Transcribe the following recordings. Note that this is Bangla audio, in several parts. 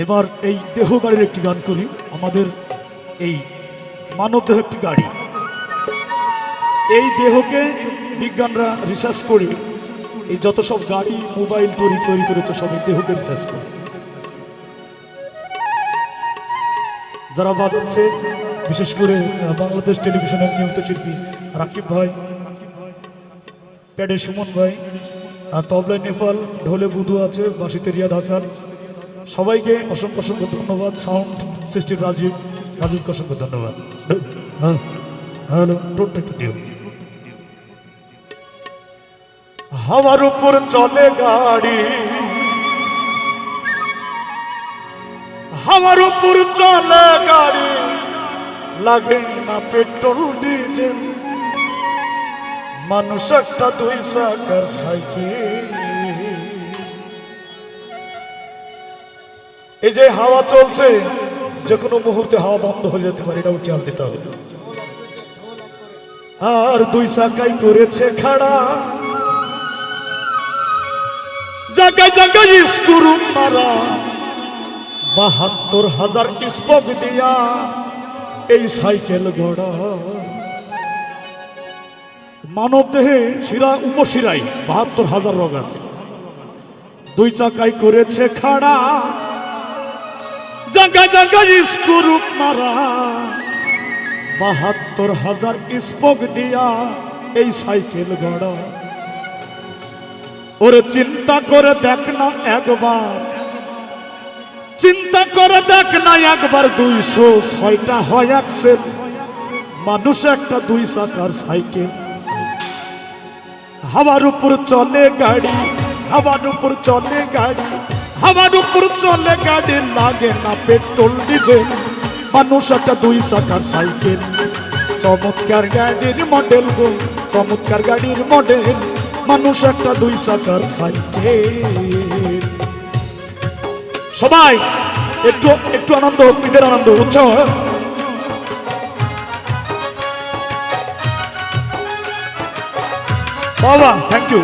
এবার এই দেহ গাড়ির একটি গান করি, আমাদের এই মানব দেহ একটি গাড়ি। এই দেহকে বিজ্ঞানরা রিসার্চ করে, এই যত সব গাড়ি মোবাইল তৈরি তৈরি করেছে, সব এই দেহকে রিসার্চ করে। যারা বাজাচ্ছে, বিশেষ করে বাংলাদেশ টেলিভিশনের নিয়মিত শিল্পী রাকিব ভাই প্যাডের সুমন ভাই আর তবলায় নেপাল, ঢোলে বুধু আছে বাসিতে রিয়াদ হাসান সবাইকে অসংখ্য অসংখ্য ধন্যবাদ। সাউন্ড সৃষ্টির রাজীব, রাজীবকে অসংখ্য ধন্যবাদ। হ্যাঁ হ্যালো একটু দিও হাওয়ার উপর চলে গাড়ি। হাওয়ার উপর চলে গাড়ি। লাগে না পেট্রোল, ডিজেল। মানুষ একটা দুই চাকার সাইকেল। এই যে হাওয়া চলছে, যে কোনো মুহূর্তে হাওয়া বন্ধ হয়ে যেতে পারে, এটাও খেয়াল দিতে হবে। আর দুই চাকাই করেছে খাড়া। জায়গায় জায়গায় স্ক্রু মারা। বাহাত্তর হাজার স্পক দিয়া এই সাইকেল গড়া মানব দেহে শিরা উপশিরাই, বাহাত্তর হাজার রোগ আছে। দুই চাকাই করেছে খাড়া। জায়গা জায়গায় স্ক্রু মারা। বাহাত্তর হাজার স্পক দিয়া এই সাইকেল গড়া। ওরে চিন্তা করে দেখ না একবার। চিন্তা করে দেখ না একবার দুইশো ছয়টা হয় একসেল মানুষ একটা দুই চাকার সাইকেল। হাওয়ার উপর চলে গাড়ি, হাওয়ার উপর চলে গাড়ি। হাওয়ার উপর চলে গাড়ি লাগে না পেট্রোল ডিজেল মানুষ একটা দুই চাকার সাইকেল চমৎকার গাড়ির মডেল গো চমৎকার গাড়ির মডেল মানুষ একটা দুই চাকার সাইকেল সবাই একটু একটু আনন্দ ঈদের আনন্দ উৎসাহ বাবা থ্যাংক ইউ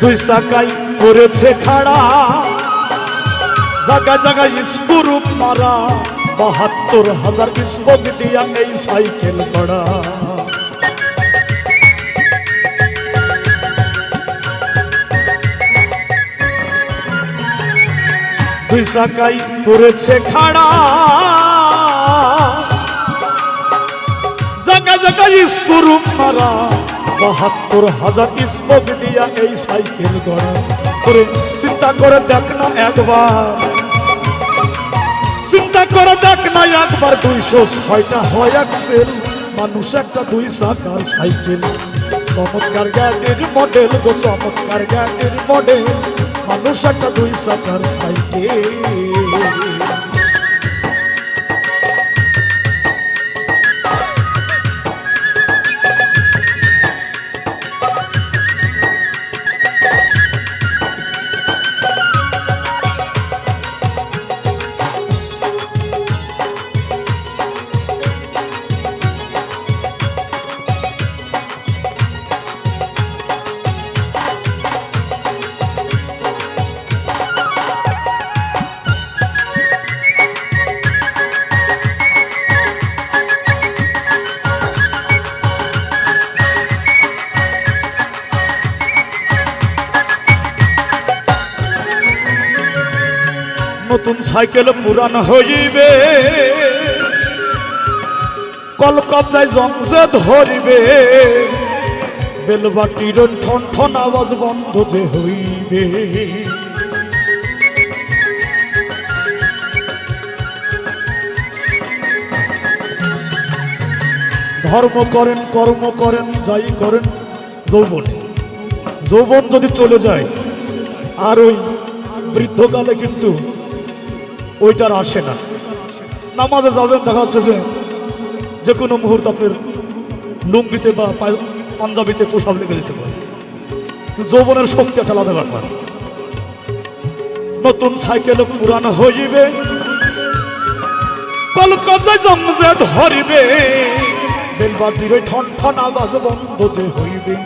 দুই সাকাই করেছে খাড়া। জায়গা জায়গায় স্ক্রু মারা বাহাত্তর হাজার স্পোক দিয়া এই সাইকেল করা দুই সাকাই করেছে খাড়া। জায়গা জায়গায় স্ক্রু মারা বাহাত্তর হাজার স্পোক দিয়া এই সাইকেল গড়া। করে চিন্তা করে দেখ না একবার। চিন্তা করে দেখ না একবার, দুইশো ছয়টা হয় একসেল মানুষ একটা দুই চাকার সাইকেল। চমৎকার গাড়ির মডেল গো, চমৎকার গাড়ির মডেল মানুষ একটা দুই চাকার সাইকেল। নতুন সাইকেল পুরান হইবে। কলকাতায় জমজে ধরিবে বেলবাটির ঠন ঠন আওয়াজ বন্ধ যে হইবে। ধর্ম করেন, কর্ম করেন, যাই করেন, যৌবনে। যৌবন যদি চলে যায় আর ওই বৃদ্ধকালে কিন্তু ওইটার আসে না। নামাজে যাবেন, দেখা যাচ্ছে যে যে কোনো মুহূর্তে আপনার লুঙ্গিতে বা পাঞ্জাবিতে পোশাক লেগে যেতে পারে। যৌবনের শক্তি একটা আলাদা ব্যাপার। নতুন সাইকেল পুরানো হইবে। কলকাতায় জমজে ধরিবে বেলবাটির ওই ঠন ঠন আওয়াজ বন্ধ যে হইবে।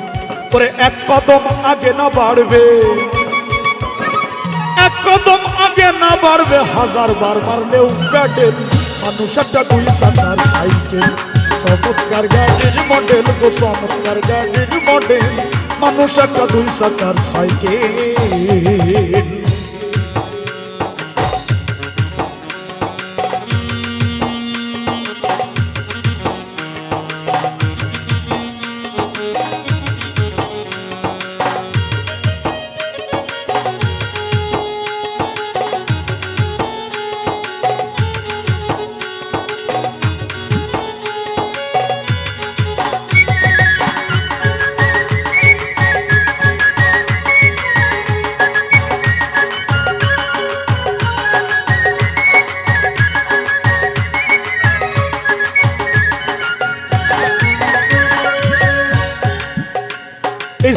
পরে এক কদম আগে না বাড়বে। কদম আগে না বাড়বে, হাজার বার মারলেও প্যাডেল মানুষ একটা দুই সাতার সাইকেল। চমৎকার গাড়ির মডেল, গো চমৎকার গাড়ির মডেল মানুষ একটা দুই সাতার সাইকেল।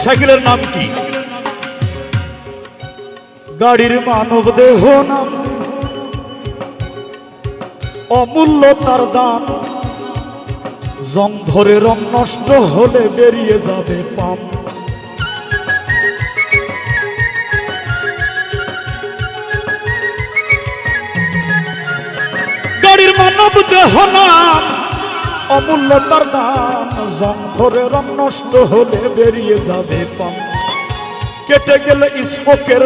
সাইকেলের নাম কি? গাড়ির মানব দেহ নাম। অমূল্য তার দাম। জং ধরে রং নষ্ট হলে বেরিয়ে যাবে পাম গাড়ির মানব দেহ নাম। অমূল্য তার দাম। জং ধরে রং নষ্ট হলে বেরিয়ে যাবে কেটে গেলে স্পোকের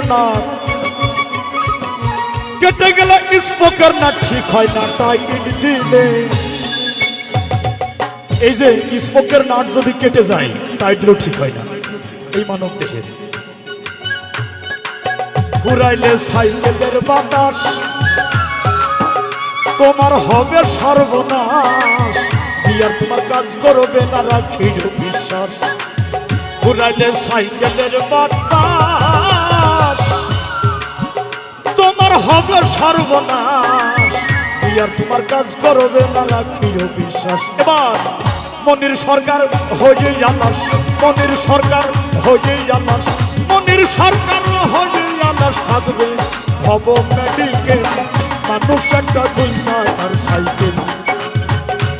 কেটে গেলে স্পোকের না, ঠিক হয় না টাইট দিলে। এই যে স্পোকের নাট যদি কেটে যায় টাইটও ঠিক হয় না। এই মানব দেহের। ঘুরাইলে সাইকেলের বাতাস, তোমার হবে সর্বনাশ। বিয়ার তোমার কাজ করবে না বিশ্বাস। ঘুরাইলে সাইকেলের বাতাস। তোমার হবে সর্বনাশ। বিয়ার তোমার কাজ করবে না রাখির বিশ্বাস। এবার মনির সরকার হয়ে আলাস মনির সরকার হয়ে আলাস মনির সরকার হয়ে আলাস থাকবে। হব মেডিকেল মানুষ একটা দুই আর সাইকেল।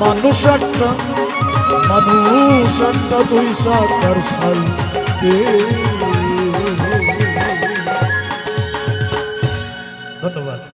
মানুষ একটা মানুষ একটা দুই সাকার সাইকেল